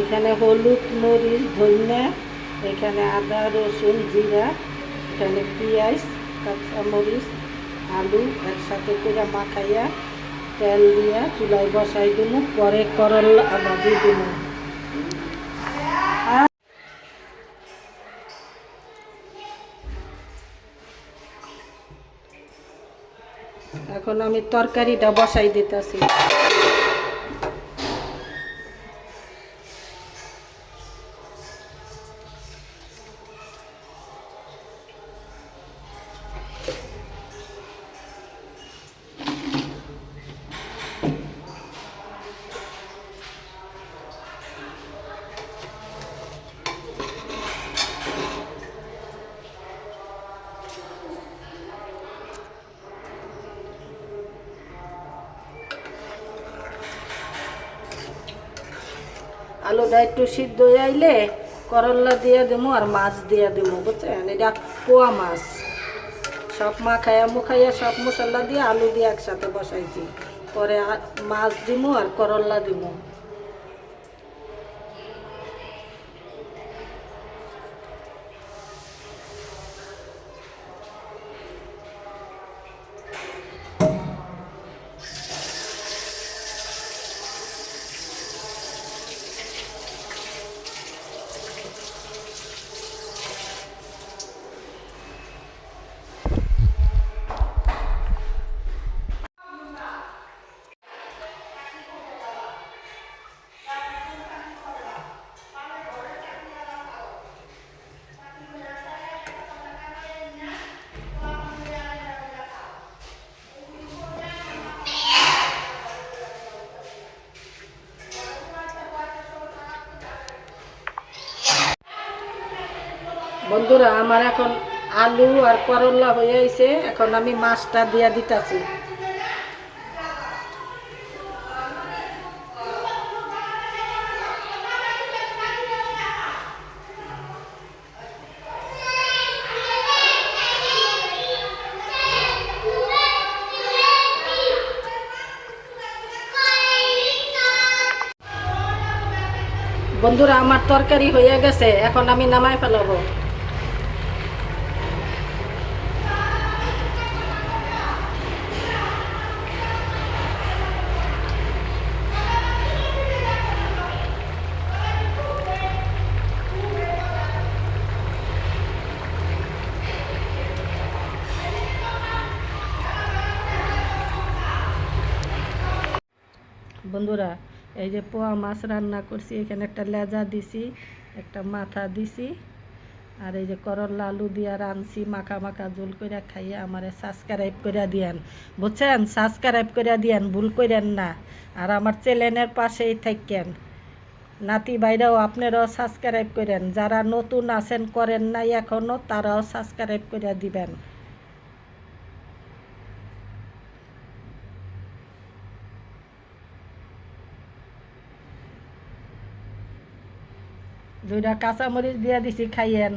এখানে হলুদ, মরিচ, ধনিয়া, এখানে আদা, রসুন, জিরা, এখানে পেঁয়াজ কাঁচা মরিচ আলু একসাথে করে মাখাইয়া তেল দিয়া চুলায় বসাই দিমু। পরে করলা ভাজি দিমু। এখন আমি তরকারিটা বসাই দিতেছি। আলুটা একটু সিদ্ধ আইলে করল্লা দিয়ে দেবো আর মাছ দিয়ে দেবো বুঝছেন? এটা পোয়া মাছ। সব মা খাইয়া মু খাইয়া সব মশলা দিয়ে আলু দিয়ে একসাথে বসাইছি। পরে মাছ দিমু আর করল্লা দিমু। বন্ধুরা, আমার এখন আলু আর করল্লা হয়ে আইছে। এখন আমি মাছটা দিয়া দিতাছি। বন্ধুরা, আমার তরকারি হয়ে গেছে। এখন আমি নামাই ফেলাবো। বন্ধুরা, এই যে পোয়া মাছ রান্না করছি, এখানে একটা লেজা দিছি, একটা মাথা দিছি, আর এই যে করল্লা আলু দিয়া রানছি মাখা মাখা জোল করে খাইয়ে আমারে সাবস্ক্রাইব করে দিয়েন। বুঝছেন? সাবস্ক্রাইব করে দিয়েন, ভুল করেন না। আর আমার চ্যানেলের পাশেই থাকেন নাতি বাইরাও আপনারাও সাবস্ক্রাইব করেন যারা নতুন আছেন, করেন নাই এখনও তারাও সাবস্ক্রাইব করে দিবেন। দুইটা কাঁচামরিচ দিয়ে দিছি খাইয়েন।